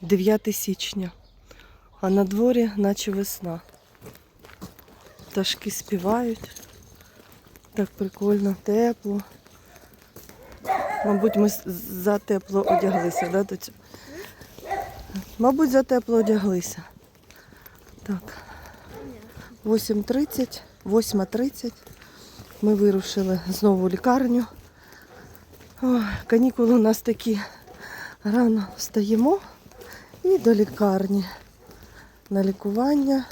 9 січня, а на дворі наче весна. Пташки співають. Так прикольно, тепло. Мабуть, ми с- за тепло одяглися, да, до? Мабуть, за тепло одяглися. Так. 8.30, 8.30. Ми вирушили знову в лікарню. Ой, канікули у нас такі рано встаємо і до лікарні на лікування.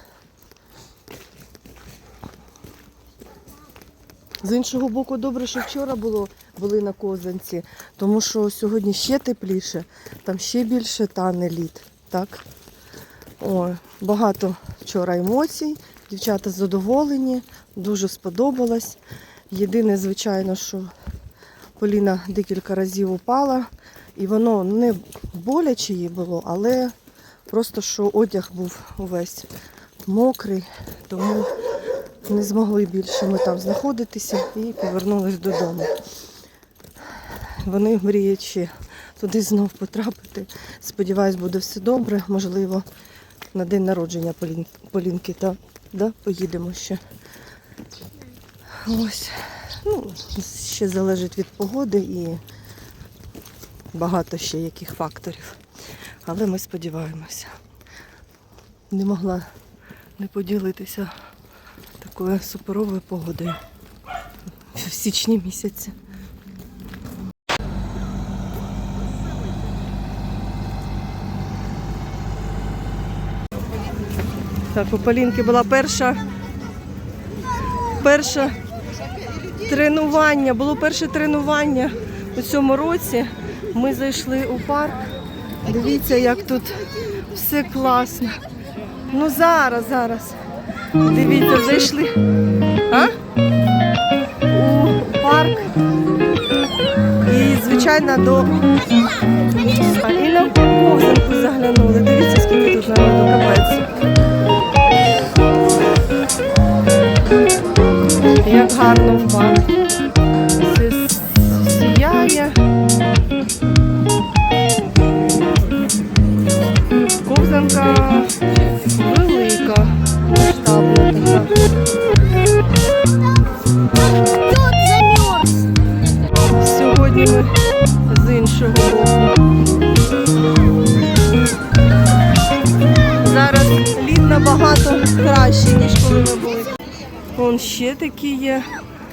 З іншого боку, добре, що вчора було, були на Козанці, тому що сьогодні ще тепліше, там ще більше тане лід. Так? Ой, багато вчора емоцій, дівчата задоволені, дуже сподобалось. Єдине, звичайно, що Поліна декілька разів упала, і воно не боляче їй було, але просто що одяг був увесь мокрий, тому не змогли більше ми там знаходитися і повернулись додому. Вони мріють ще туди знов потрапити. Сподіваюсь, буде все добре. Можливо, на день народження Полін- Полінки та, да, поїдемо ще. Ось. Ну, ще залежить від погоди і багато ще яких факторів. Але ми сподіваємося. Не могла не поділитися такою суперовою погодою в січні місяці. Так, у Полінки була перша, перша тренування. Було перше тренування у цьому році. Ми зайшли у парк. Дивіться, як тут все класно. Ну зараз, зараз. Дивіться, зайшли. А? У парк. І, звичайно, до і на ковзанку заглянули. Дивіться, скільки тут народу капець. Як гарно в парку. Ковзанка велика. Сьогодні ми з іншого боку. Зараз лід набагато краще, ніж коли ми були. Вон ще такі є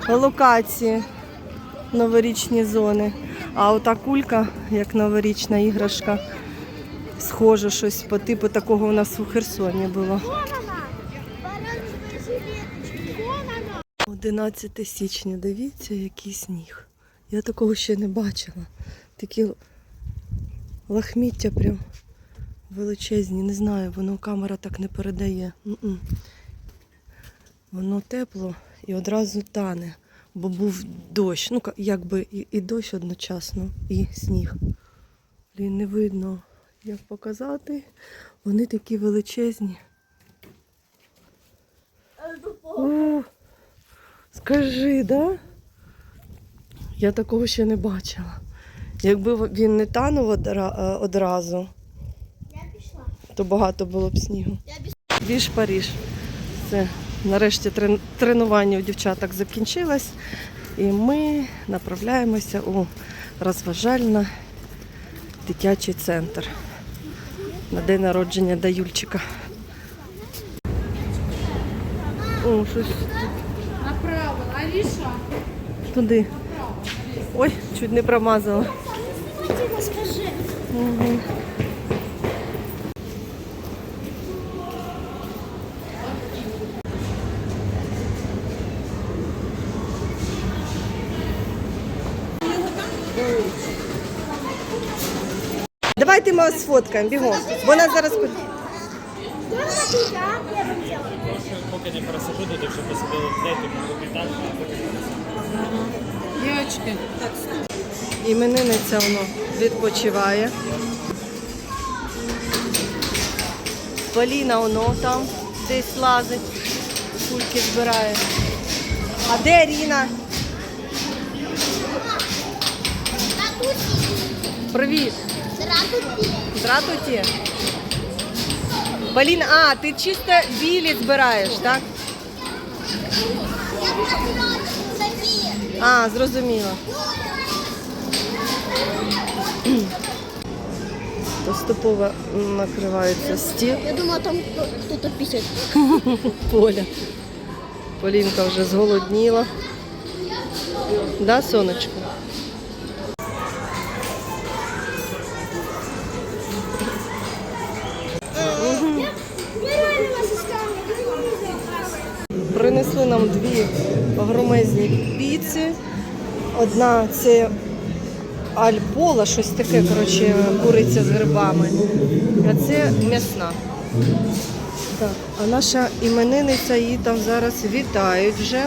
локації, новорічні зони. А ота кулька, як новорічна іграшка, схоже щось по типу такого у нас у Херсоні було. 11 січня, дивіться, який сніг. Я такого ще не бачила. Такі лахміття прям величезні. Не знаю, воно камера так не передає. М-м. Воно тепло і одразу тане, бо був дощ. Ну, якби і, і дощ одночасно, і сніг. Блін, не видно, як показати. Вони такі величезні. О, скажи, да? Я такого ще не бачила. Якби він не танув е, одразу, Я пішла. то багато було б снігу. Я. Біж Паріж. Це нарешті тренування у дівчаток закінчилось. І ми направляємося у розважально дитячий центр на день народження до Юльчика. О, щось Направо, Аліша. туди. Ой, чуть не промазала. Тихо, вас сфоткаємо, бігом. Вона зараз. Поки не пересажу, туди вже посадили людей, тому капітан. Девочки. іменинниця воно відпочиває. Поліна воно там десь лазить, кульки збирає. А де Ріна? Привіт. Здравствуйте. Здравствуйте. Полін, а, ти чисто білі збираєш, так? А, зрозуміло. Поступово накривається стіл. Я думала, там кто-то писает. Поля. Полінка вже зголодніла. Да, сонечко? Принесли нам дві громезні піци. Одна це альпола, щось таке, коротше, куриця з грибами. А це м'ясна. Так, а наша іменинниця її там зараз вітають вже.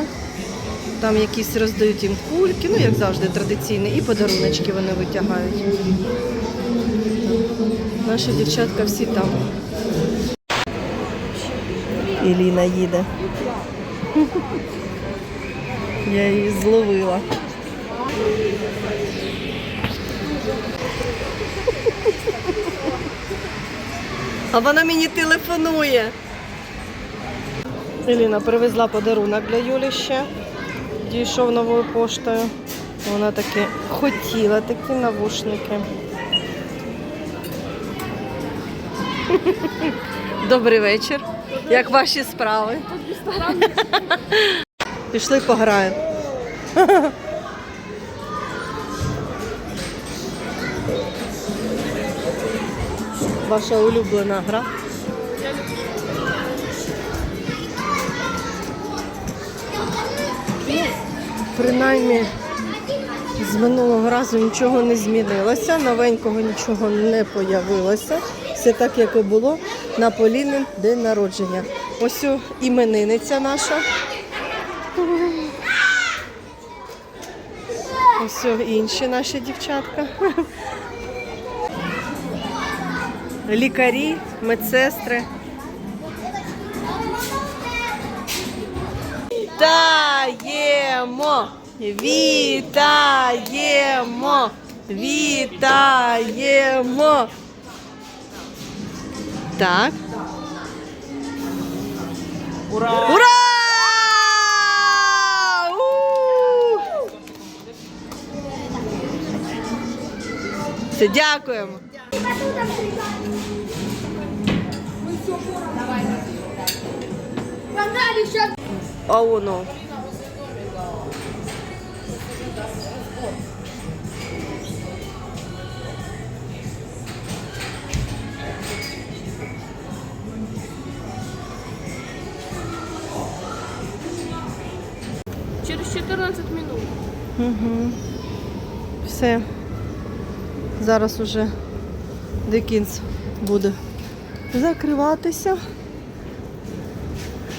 Там якісь роздають їм кульки, ну як завжди традиційно, і подаруночки вони витягають. Наші дівчатка всі там. Іліна їде. Я її зловила. А вона мені телефонує. Еліна привезла подарунок для Юлі ще. Дійшов новою поштою. Вона таки хотіла такі навушники. Добрий вечір. Як ваші справи? Пішли пограємо. Ваша улюблена гра. Принаймні з минулого разу нічого не змінилося, новенького нічого не появилося. Все так, як і було на Полінин день народження. Ось іменинниця наша. Ось інші наші дівчатка. Лікарі, медсестри. Вітаємо! Вітаємо! Вітаємо! Так. Ура! Ура! У! Все, дякуємо. Погнали сейчас. А воно. Все. Зараз уже Дикінс буде закриватися.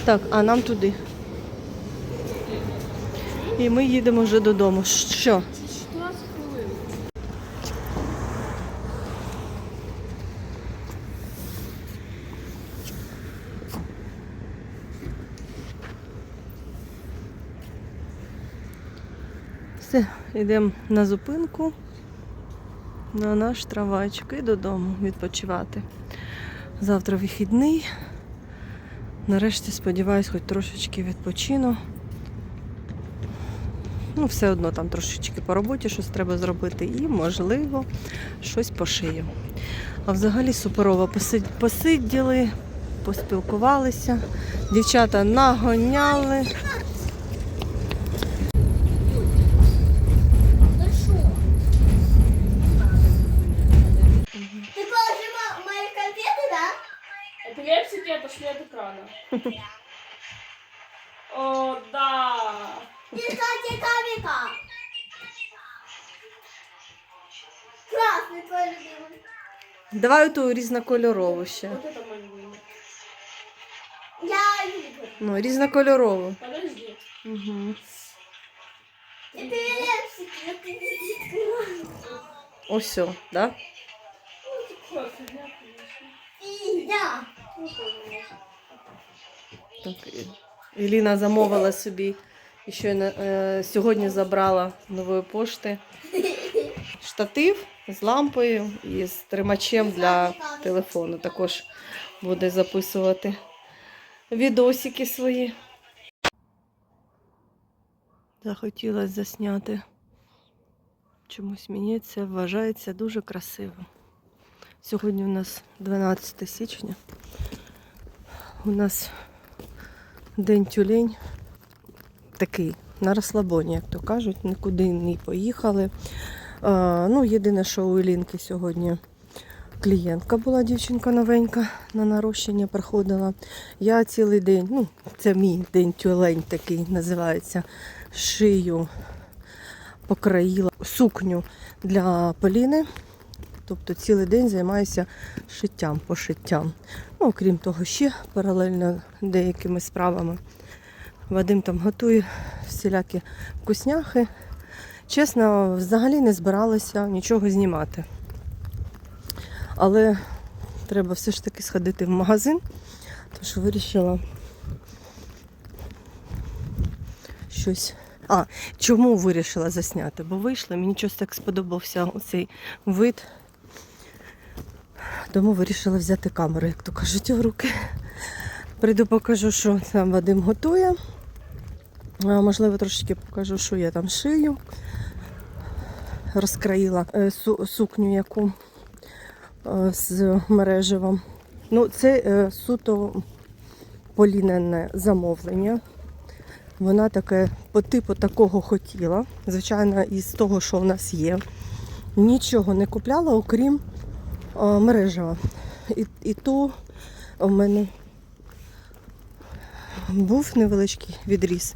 Так, а нам туди. І ми їдемо вже додому. Що? Йдемо на зупинку на наш трамвайчик і додому відпочивати. Завтра вихідний. Нарешті, сподіваюсь, хоч трошечки відпочину. Ну, все одно там трошечки по роботі щось треба зробити і, можливо, щось пошию. А взагалі суперово посиділи, поспілкувалися, дівчата нагоняли. Давай ту різнокольорову ще. Вот это мой любимый. Я люблю. Ну, різнокольорову. Подожди. Угу. Это эпилепсики, это не открывай. Ось, все, да? Что, фигня, конечно. И да. Ну, тоже можно. Так, і- Еліна замовила собі і щойно е, сьогодні забрала з нової пошти штатив з лампою і з тримачем для телефону. Також буде записувати відосики свої. Захотілося засняти. Чомусь мені це вважається дуже красивим. Сьогодні у нас 12 січня. У нас день тюлень такий на розслабоні, як то кажуть, нікуди не поїхали. А, ну, єдине, що у Ілінки сьогодні клієнтка була, дівчинка новенька, на нарощення приходила. Я цілий день, ну, це мій день тюлень такий називається, шию покроїла сукню для Поліни. Тобто цілий день займаюся шиттям, пошиттям. Ну, окрім того, ще паралельно деякими справами. Вадим там готує всілякі вкусняхи. Чесно, взагалі не збиралася нічого знімати. Але треба все ж таки сходити в магазин, тож вирішила щось. А, чому вирішила засняти? Бо вийшла, мені щось так сподобався цей вид. Тому вирішила взяти камеру, як то кажуть, у руки. Прийду покажу, що там Вадим готує. Можливо, трошечки покажу, що я там шию. Розкраїла е, сукню яку е, з мереживом. Ну, це е, суто полінене замовлення. Вона таке по типу такого хотіла. Звичайно, із того, що в нас є. Нічого не купляла, окрім мережева. І, і то у мене був невеличкий відріз.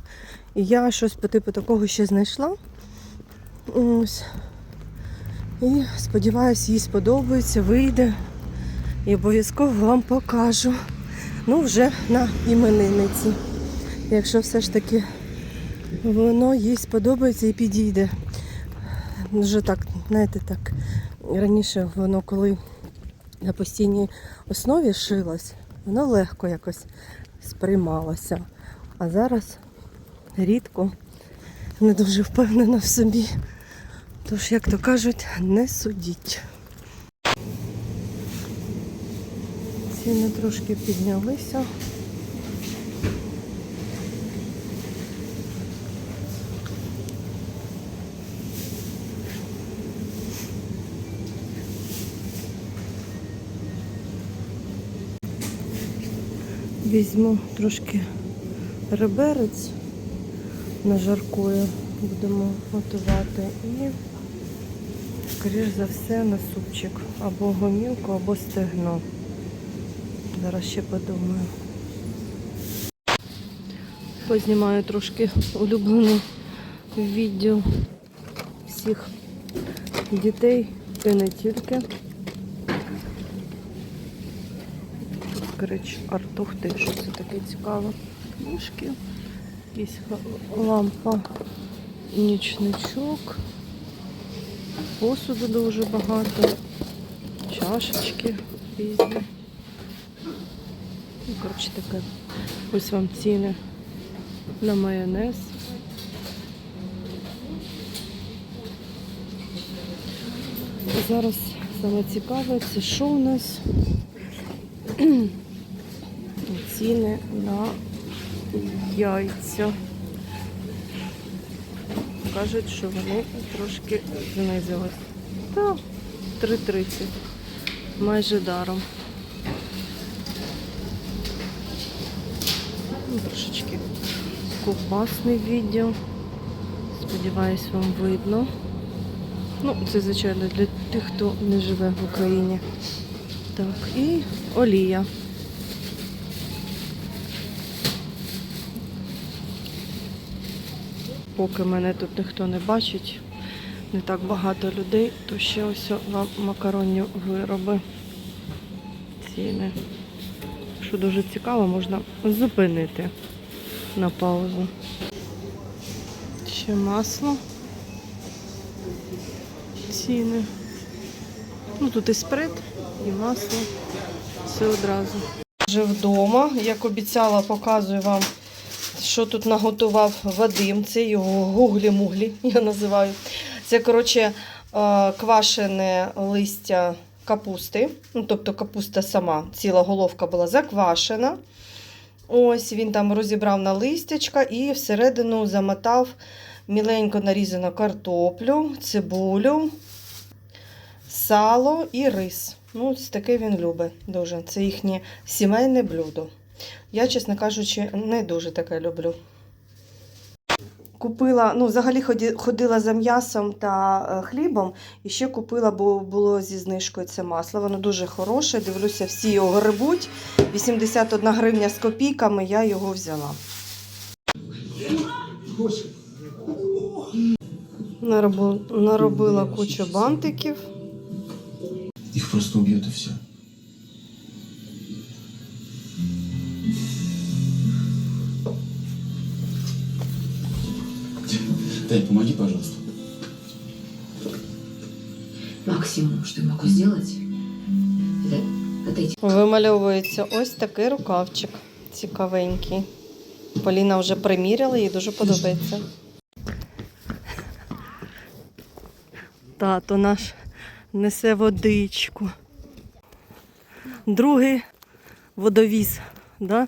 І я щось по типу такого ще знайшла. Ось. І сподіваюся, їй сподобається, вийде. І обов'язково вам покажу. Ну, вже на іменинниці. Якщо все ж таки воно їй сподобається і підійде. Вже так, знаєте, так, раніше воно коли на постійній основі шилось, воно легко якось сприймалося. А зараз рідко, не дуже впевнена в собі. Тож, як то кажуть, не судіть. Ціни трошки піднялися. Візьму трошки реберець на жаркою будемо готувати і, скоріш за все, на супчик або гомілку, або стегно. Зараз ще подумаю. Познімаю трошки улюблений відео всіх дітей, і не тільки. Коротше, артухти, що це таке цікаво. Книжки, якась лампа, нічничок, посуду дуже багато, чашечки різні. Ну, коротше таке. Ось вам ціни на майонез. Зараз саме цікаве, це що у нас? ціни на яйця. Кажуть, що вони трошки знизились. Так, 3,30. Майже даром. Ну, Трошечки ковбасний відділ. Сподіваюсь, вам видно. Ну, це, звичайно, для тих, хто не живе в Україні. Так, і олія. Поки мене тут ніхто не бачить, не так багато людей, то ще ось вам макаронні вироби. Ціни. Що дуже цікаво, можна зупинити на паузу. Ще масло. Ціни. Ну тут і сприт, і масло. Все одразу. Вже вдома, як обіцяла, показую вам, що тут наготував Вадим. Це його гуглі-муглі, я називаю. Це, коротше, квашене листя капусти. Ну, тобто капуста сама, ціла головка була заквашена. Ось він там розібрав на листячка і всередину замотав міленько нарізану картоплю, цибулю, сало і рис. Ну, ось таке він любить дуже. Це їхнє сімейне блюдо. Я, чесно кажучи, не дуже таке люблю. Купила, ну, взагалі ходила за м'ясом та е, хлібом, і ще купила, бо було зі знижкою це масло. Воно дуже хороше. Дивлюся, всі його грибуть. 81 гривня з копійками, я його взяла. Наробила кучу бантиків. Их просто убьют и все. Тань, помоги, пожалуйста. Максимум, что я могу сделать, это отойти Вимальовується ось такий рукавчик цікавенький. Поліна вже приміряла, їй дуже подобається. Тато наш несе водичку. Другий водовіз. Да?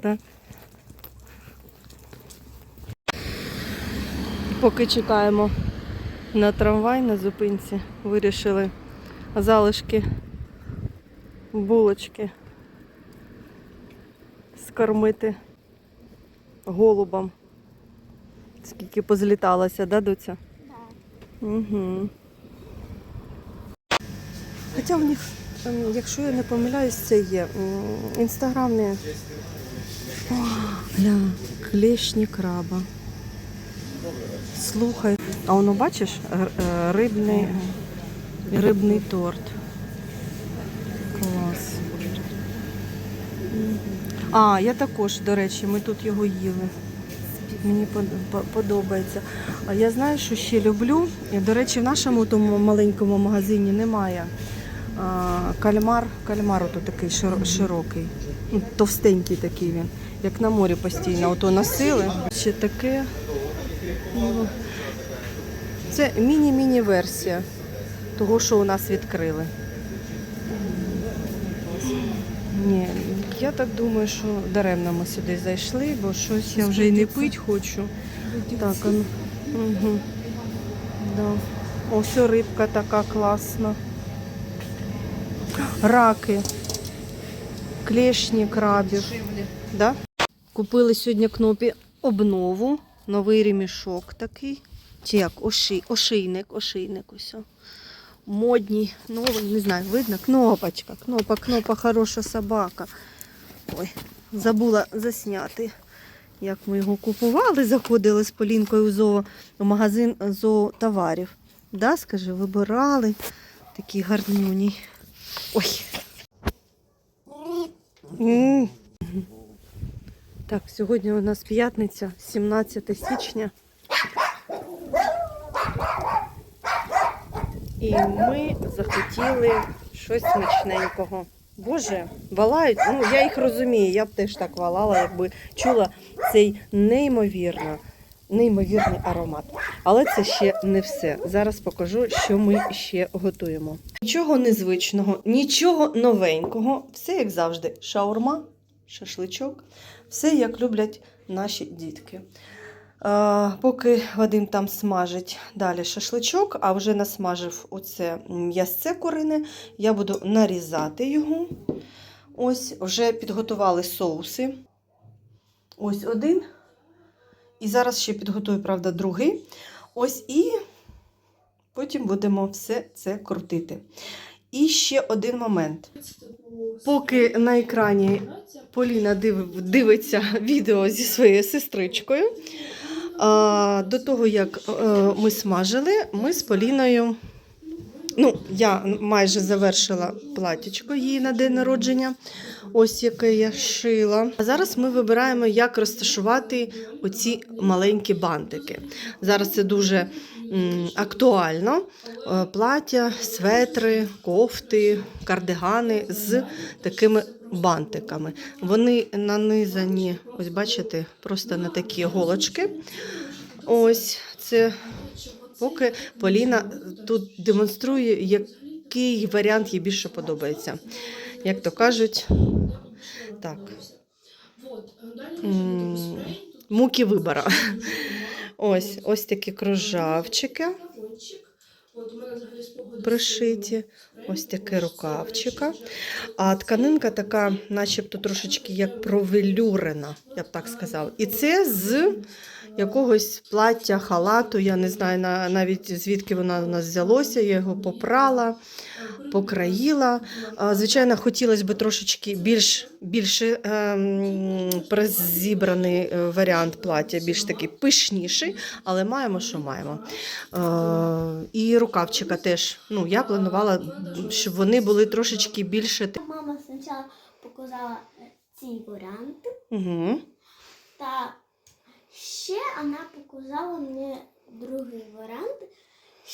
Так. Поки чекаємо на трамвай на зупинці, вирішили залишки булочки скормити голубам. Скільки позліталося, да, доця? Угу. Хоча в них, ем, якщо я не помиляюсь, це є інстаграмні О, клешні краба. Слухай, а воно бачиш е, рибний, рибний торт. Клас. А, я також, до речі, ми тут його їли. Мені подобається. А я знаю, що ще люблю. До речі, в нашому тому маленькому магазині немає. Кальмар, кальмар ото такий широкий. Ну, Товстенький такий він. Як на морі постійно. Ото носили. Ще таке. Ну, Це міні-міні версія того, що у нас відкрили. Ні, я так думаю, що даремно ми сюди зайшли, бо щось я вже й не пить хочу. Так, ну. Угу. Да. Ось рибка така класна. Раки. Клешні крабів. Да? Купили сьогодні кнопі обнову, новий ремішок такий. Чи як оши, ошийник, ошийник ось. Модній, новий, не знаю, видно, кнопочка, кнопа, кнопа, хороша собака. Ой, забула засняти, як ми його купували, заходили з Полінкою в, зоо, в магазин зоотоварів. Да, скажи, вибирали такі гарнюні. Ой. Так, сьогодні у нас п'ятниця, 17 січня. І ми захотіли щось смачненького. Боже, валають. Ну, я їх розумію, я б теж так валала, якби чула цей неймовірно, неймовірний аромат. Але це ще не все. Зараз покажу, що ми ще готуємо. Нічого незвичного, нічого новенького. Все як завжди. Шаурма, шашличок, все як люблять наші дітки. Поки Вадим там смажить далі шашличок, а вже насмажив оце м'ясце курине, я буду нарізати його. Ось, вже підготували соуси. Ось один. І зараз ще підготую, правда, другий. Ось і потім будемо все це крутити. І ще один момент. Поки на екрані Поліна див- дивиться відео зі своєю сестричкою. До того, як е, ми смажили, ми з Поліною. Ну, я майже завершила платічко її на день народження, ось яке я шила. А зараз ми вибираємо, як розташувати оці маленькі бантики. Зараз це дуже актуально. Е, Плаття, светри, кофти, кардигани з такими бантиками. Вони нанизані, ось бачите, просто на такі голочки. Ось це поки Поліна тут демонструє, який варіант їй більше подобається. Як то кажуть, так. Муки вибора. Ось, ось такі кружавчики пришиті, ось таке рукавчика. А тканинка така, начебто трошечки як провелюрена, я б так сказала. І це з якогось плаття, халату, я не знаю навіть звідки вона у нас взялося, я його попрала, покраїла. Звичайно, хотілося б трошечки більш, більше ем, зібраний е, варіант плаття, більш такий пишніший, але маємо, що маємо. І рукавчика теж. Ну, я планувала, щоб вони були трошечки більше. Мама спочатку показала ці варіанти, Угу. та ще вона показала мені другий варіант.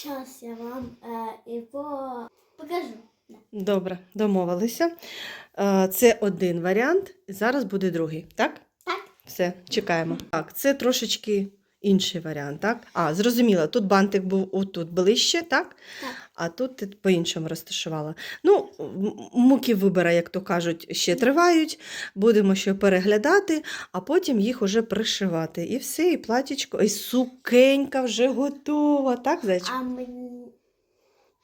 Зараз я вам е, його покажу. Добре, домовилися. Е, Це один варіант, зараз буде другий, так? Так. Все, чекаємо. Так, це трошечки інший варіант, так? А, зрозуміло, тут бантик був отут ближче, так? Так. А тут ти по-іншому розташувала. Ну, муки вибора, як то кажуть, ще тривають. Будемо ще переглядати, а потім їх уже пришивати. І все, і платічко, і сукенька вже готова, так, зайчик? А мені,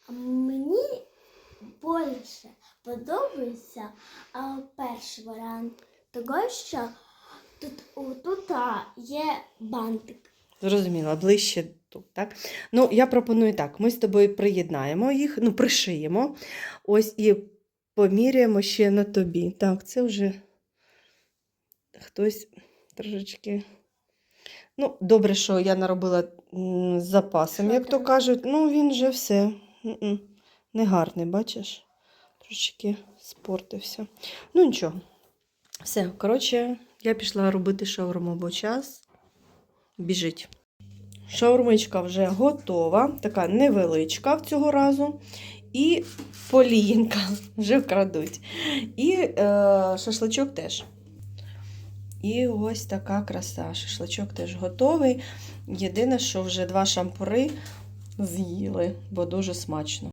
а мені більше подобається а, перший варіант, того що тут, тут а, є бантик. Зрозуміла, ближче тут, так? Ну, я пропоную так: ми з тобою приєднаємо їх, ну, пришиємо. Ось і поміряємо ще на тобі. Так, це вже хтось трошечки. Ну, добре, що я наробила з запасом, як то кажуть. Ну, він вже все. Негарний, бачиш? Трошечки спортився. Ну, нічого. Все, коротше, я пішла робити шаурму, бо час біжить. Шаурмичка вже готова, така невеличка в цього разу. І полінка вже вкрадуть. І е, шашличок теж. І ось така краса. Шашличок теж готовий. Єдине, що вже два шампури з'їли, бо дуже смачно.